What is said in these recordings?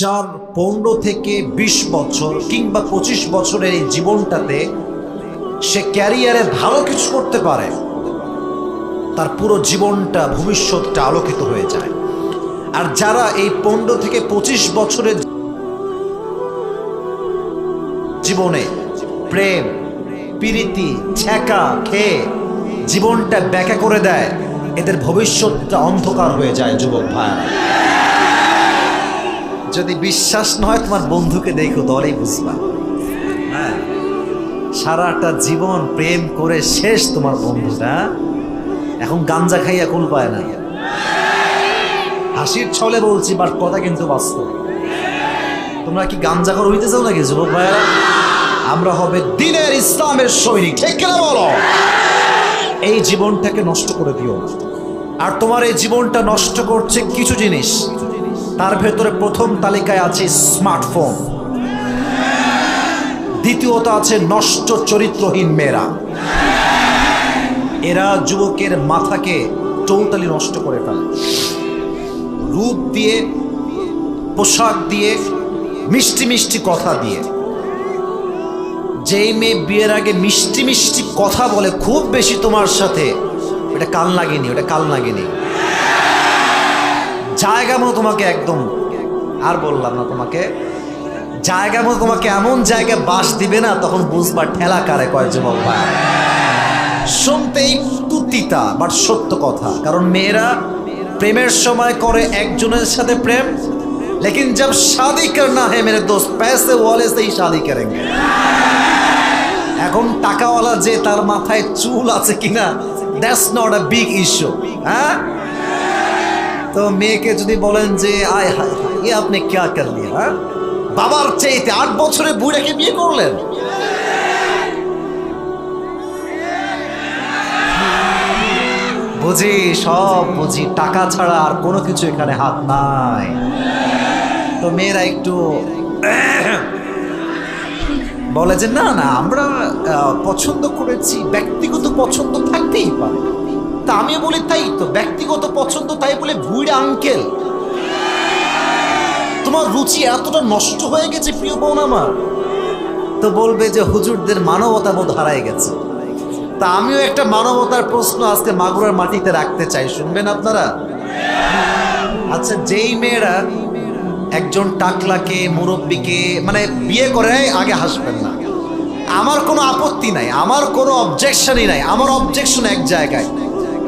যার পনেরো থেকে ২০ বছর কিংবা পঁচিশ বছরের এই জীবনটাতে সে ক্যারিয়ারে ভালো কিছু করতে পারে, তার পুরো জীবনটা, ভবিষ্যৎটা আলোকিত হয়ে যায়। আর যারা এই পনেরো থেকে পঁচিশ বছরের জীবনে প্রেম, প্রীতি, ছ্যাঁকা খেয়ে জীবনটা ব্যাখ্যা করে দেয়, এদের ভবিষ্যৎটা অন্ধকার হয়ে যায়, যুবক ভাই। যদি বিশ্বাস নয় তোমার বন্ধুকে দেখো তাহলেই বুঝবা। হ্যাঁ? সারাটা জীবন প্রেম করে শেষ তোমার বন্ধুটা। এখন গাঞ্জা খাইয়া কুল পায় না। হাসির ছলে বলছি বাট কথা কিন্তু বাস্তব। তোমরা কি গাঞ্জাখর হইতে চাও নাকি, যুবক ভাইয়া আমরা হবে দিনের ইসলামের সৈনিক, ঠিক কিনা বলো? এই জীবনটাকে নষ্ট করে দিও আর তোমার এই জীবনটা নষ্ট করছে কিছু জিনিস। তার ভেতরে প্রথম তালিকায় আছে স্মার্টফোন। দ্বিতীয়ত আছে নষ্ট চরিত্রহীন মেয়েরা। এরা যুবকের মাথাকে চৌতালি নষ্ট করে ফেলে। রূপ দিয়ে, পোশাক দিয়ে, মিষ্টি মিষ্টি কথা দিয়ে। যেই মেয়ে বিয়ের আগে মিষ্টি মিষ্টি কথা বলে, খুব বেশি তোমার সাথে ওটা কাল লাগেনি ওটা কাল লাগেনি জায়গা মতো তোমাকে একদম আর বললাম না তোমাকে জায়গা মতো তোমাকে এমন জায়গায় বাস দিবে না তখন বুঝবা ঠেলা কারে কয় যুবক ভাই শুনতে একটু তিতা বাট সত্য কথা কারণ মেয়েরা প্রেমের সময় করে একজনের সাথে প্রেম लेकिन जब शादी करना है मेरे दोस्त पैसे वाले से ही शादी करेंगे এখন টাকাওয়ালা যে তার মাথায় চুল আছে কিনা that's not a big issue হ্যাঁ তো মেয়েকে যদি বলেন যে, আয় হায় এ আপনি ক্যা কর লিয়া হ্যাঁ? বাবার চাইতে আট বছরে বুড়াকে বিয়ে করলেন। বুঝি, সব বুঝি, টাকা ছাড়া আর কোনো কিছু এখানে হাত নাই। তো মেয়েরা একটু বলে যে, না না, আমরা পছন্দ করেছি, ব্যক্তিগত পছন্দ থাকতেই পারে। তা আমি বলি তাই তো, ব্যক্তিগত পছন্দ তাই বলে বুড়া আঙ্কেল তোমার রুচি এতটা নষ্ট হয়ে গেছে, প্রিয় বোন আমার। তো বলবে যে হুজুরদের মানবতা বোধ হারায় গেছে। তা আমিও একটা মানবতার প্রশ্ন আজকে মাগুরার মাটিতে রাখতে চাই, শুনবেন আপনারা? আচ্ছা যেই মেয়েরা একজন টাকলাকে, মুরব্বীকে মানে বিয়ে করে আগে হাসবেন না। আমার কোনো আপত্তি নাই, আমার কোনো অবজেকশনই নাই, আমার অবজেকশন এক জায়গায়।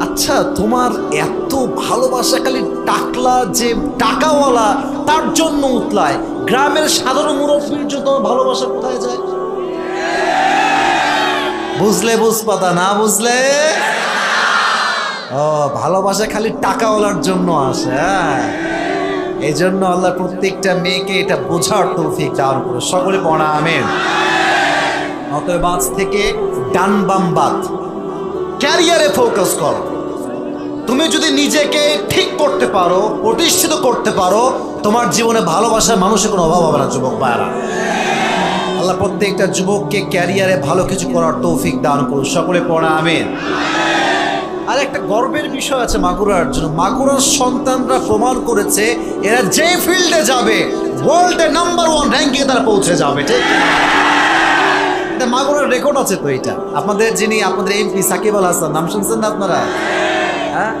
আচ্ছা তোমার এত ভালোবাসা খালি টাকলা যে টাকাওয়ালা, তার জন্য উতলায়। গ্রামের সাধারণ মুরব্বীর জন্য তোমার ভালোবাসা কোথায় যায়? বুঝলে বুঝপাতা, না বুঝলে? ও, ভালোবাসা খালি টাকাওয়ালার জন্য আসে হ্যাঁ। এই জন্য আল্লাহ প্রত্যেকটা মেয়েকে এটা বোঝার তৌফিক দান করে। সকলে পড়া, আমেন। অতএব আজ থেকে ডান বাম বাদ। ক্যারিয়ারে ফোকাস করো। তুমি যদি নিজেকে ঠিক করতে পারো, প্রতিষ্ঠিত করতে পারো, তোমার জীবনে ভালোবাসার মানুষের কোনো অভাব হবে না, যুবক ভাইরা আল্লাহ প্রত্যেকটা যুবককে ক্যারিয়ারে ভালো কিছু করার তৌফিক দান করুন। সকলে পড়া, আমেন। আর একটা গর্বের বিষয় আছে মাগুরার জন্য। মাগুরার সন্তানরা প্রমাণ করেছে, এরা যে ফিল্ডে যাবে, ওয়ার্ল্ডে নাম্বার ওয়ান র্যাঙ্কিং তারা পৌঁছে যাবে, ঠিক? মাগুরার রেকর্ড আছে তো এটা। আপনাদের যিনি, আপনাদের এমপি সাকিব আল হাসান, নাম শুনছেন না আপনারা? হ্যাঁ?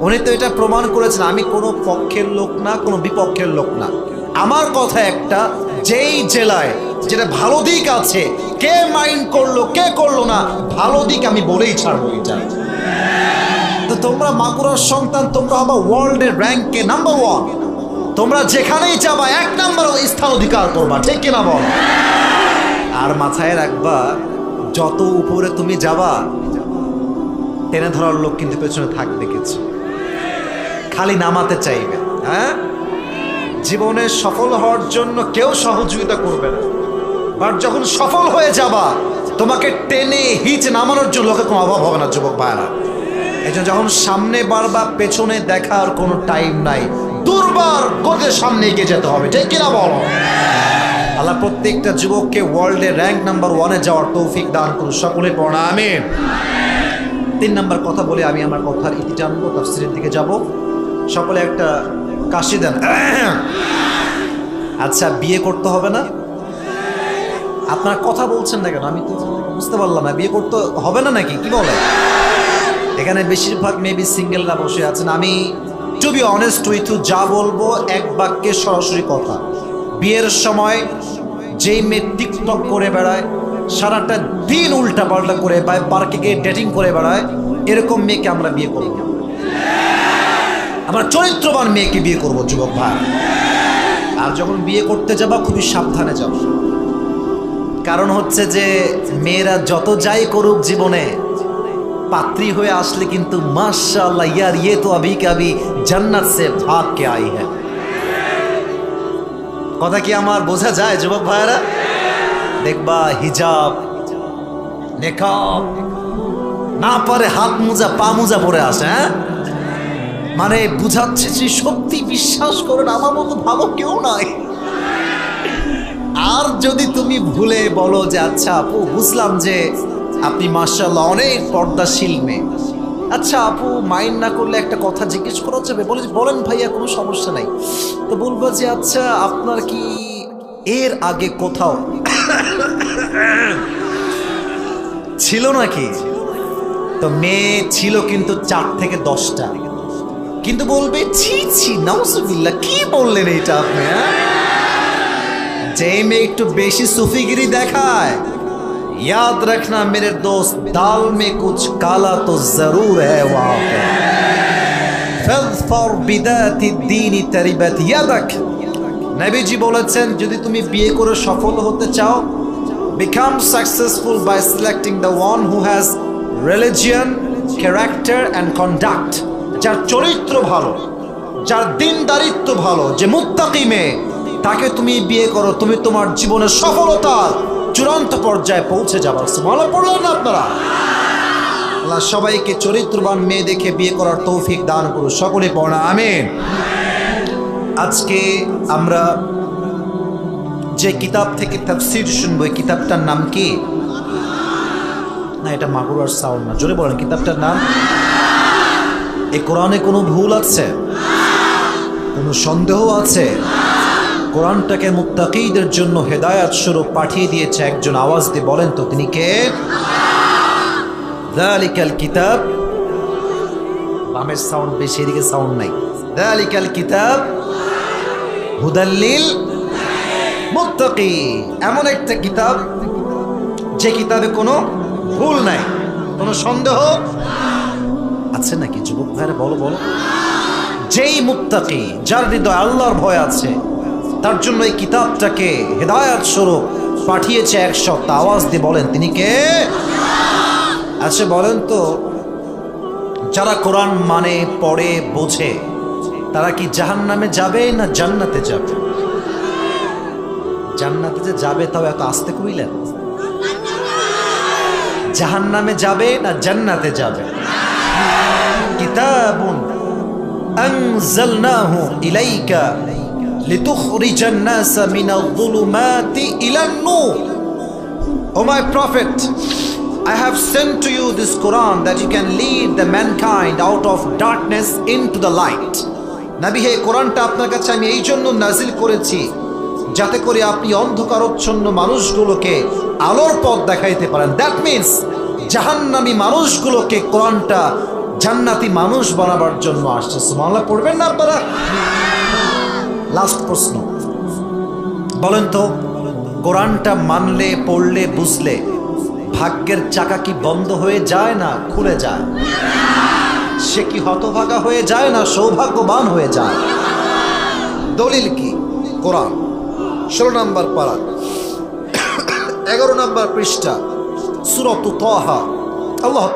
উনি তো এটা প্রমাণ করেছেন, আমি কোনো পক্ষের লোক না, কোনো বিপক্ষের লোক না। আমার কথা একটা, যেই জেলায় যেটা ভালো দিক আছে, কে মাইন্ড করল, কে করল না, ভালো দিক আমি বলেই ছাড়বো এটা। তো তোমরা মাগুরার সন্তান, তোমরা হবা ওয়ার্ল্ডের র্যাঙ্কে নাম্বার ওয়ান তোমরা যেখানেই যাবা, এক নাম্বার স্থান অধিকার করবা, ঠিক কিনা বল? আর মাথায় রাখবা, যত উপরে তুমি যাবা টেনে ধরার লোক কিন্তু পেছনে থাকবে কিছু খালি নামাতে চাইবে হ্যাঁ? জীবনে সফল হওয়ার জন্য কেউ সহযোগিতা করবে না। বাট যখন সফল হয়ে যাবা, তোমাকে টেনে হিচ নামানোর জন্য লোকের কোনো অভাব হবে না, যুবক ভাইরা এই যখন সামনে বারবা পেছনে দেখার কোনো টাইম নাই। দুর্বার গতির সামনে এগিয়ে যেতে হবে, ঠিক কিনা বলো? আল্লাহ প্রত্যেকটা যুবককে ওয়ার্ল্ডে র্যাঙ্ক নাম্বার ওয়ানে যাওয়ার তৌফিক দান করুন। সকলে পড়া তিন নাম্বার কথা বলে আমি আমার কথার ইতি টানবো তাফসিরের দিকে যাব। সকলে একটা কাশি দেন। আচ্ছা বিয়ে করতে হবে না? আপনার কথা বলছেন না কেন? আমি তো বুঝতে পারলাম না। বিয়ে করতে হবে না নাকি? কি বলে এখানে বেশিরভাগ মেবি সিঙ্গেলরা বসে আছেন। আমি টু বি অনেস্ট উইথ যা বলব এক বাক্যে সরাসরি কথা। বিয়ের সময় যেই মেয়ে টিকটক করে বেড়ায় সারাটা দিন উল্টা পাল্টা করে বা পার্কে গিয়ে ডেটিং করে বেড়ায়, এরকম মেয়েকে আমরা বিয়ে করব। আমরা চরিত্রবান মেয়েকে বিয়ে করব, যুবক ভাই। আর যখন বিয়ে করতে যাবা, খুবই সাবধানে যাব কারণ হচ্ছে যে, মেয়েরা যত যাই করুক জীবনে, পাত্রী হয়ে আসলে কিন্তু মাশাআল্লাহ, ইয়ার ইয়ে তো আবি কাবি জান্নাত সে ভাগ কে আই হ্যাঁ কথা কি আমার বোঝা যায়, যুবক ভাইরা দেখবা হিজাব, নেকাব, না পারে হাত মোজা, পা মোজা পরে আসে হ্যাঁ? মানে বুঝাচ্ছে যে সত্যি বিশ্বাস করেন আমার মতো ভালো কেউ নাই। আর যদি তুমি ভুলে বলো যে আচ্ছা আপু, বুঝলাম যে আপনি মার্শাল্লাহ অনেক পর্দাশীল মেয়ে। আচ্ছা আপু, মাইন্ড না করলে একটা কথা জিজ্ঞেস করা যাবে? বলে বলেন ভাইয়া, কোনো সমস্যা নাই। তো বলব যে আচ্ছা আপনার কি এর আগে কোথাও ছিল নাকি? তো মেয়ে ছিল কিন্তু চার থেকে দশটা। কিন্তু বলবে, ছি ছি নাউসুবিল্লা কি বললেন এটা আপনি হ্যাঁ? যে মেয়ে একটু বেশি সুফিগিরি দেখায় याद रखना मेरे दोस्त दाल में कुछ काला तो जरूर है वहां पर फॉर দিনই दीनी ইয়াদ यदक নবীজি বলেছেন, যদি তুমি বিয়ে করে সফল হতে চাও become successful by selecting the one who has religion character and conduct যার চরিত্র ভালো, যার দিনদারিত্ব ভালো, যে মুক্তাকি মেয়ে, তাকে তুমি বিয়ে করো, তুমি তোমার জীবনের সফলতার চূড়ান্ত পর্যায়ে পৌঁছে যাবার ভালো পড়লেন না আপনারা? আল্লাহ সবাইকে চরিত্রবান মেয়ে দেখে বিয়ে করার তৌফিক দান করুন। সকলে পড়া আমিন। আজকে আমরা যে কিতাব থেকে তাফসির শুনব, এই কিতাবটার নাম কি? না, এটা মাগুরার সাউন্ড না। জোরে বলেন, কিতাবটার নাম? এই কোরআনে কোনো ভুল আছে? কোনো সন্দেহ আছে? কোরআনটাকে মুত্তাকিদের জন্য হেদায়াত স্বরূপ পাঠিয়ে দিয়েছে একজন আওয়াজ দিয়ে বলেন তো, তিনি কে? দালিকাল কিতাব। বামের সাউন্ড বেশি, এদিকে সাউন্ড নাই। দালিকাল কিতাব। হুদাল্লিল মুত্তাকি। এমন একটা কিতাব, যে কিতাবে কোনো ভুল নাই, কোনো সন্দেহ আছে নাকি? যুবক ভাইরা, বলো বলো। যেই মুত্তাকি, যার হৃদয় আল্লাহর ভয় আছে, তার জন্য এই কিতাবটাকে হেদায়াত স্বরূপ পাঠিয়েছে এক সপ্তাহ আওয়াজ দিয়ে বলেন, তিনি কে? আচ্ছা বলেন তো, যারা কোরআন মানে পড়ে, বোঝে তারা কি জাহান নামে যাবে না জান্নাতে যাবে জান্নাতে যে যাবে তাও এত আস্তে কইলেন জাহান নামে যাবে না জান্নাতে যাবে কিতাবুন أنزلناه إليك لتخرج الناس من الظلمات إلى النور O my prophet, I have sent to you this Quran that you can lead the mankind out of darkness into the light. নাবি, হে কোরআনটা আপনার কাছে আমি এই জন্য নাজিল করেছি যাতে করে আপনি অন্ধকারচ্ছন্ন মানুষগুলোকে আলোর পথ দেখাইতে পারেন। দ্যাট মিনস জাহান্নামী মানুষগুলোকে কোরআনটা জান্নাতি মানুষ বানাবার জন্য আসছে। সুমাল্লাহ পড়বেন না আপনারা? লাস্ট প্রশ্ন। বলেন তো, কোরআনটা মানলে, পড়লে, বুঝলে ভাগ্যের চাকা কি বন্ধ হয়ে যায় না খুলে যায়? সে কি হতভাগা হয়ে যায় না সৌভাগ্যবান হয়ে যায়? দলিল কি? কোরআন। ষোলো নম্বর পাড়া এগারো নম্বর পৃষ্ঠা, সুরত তহা। আল্লাহ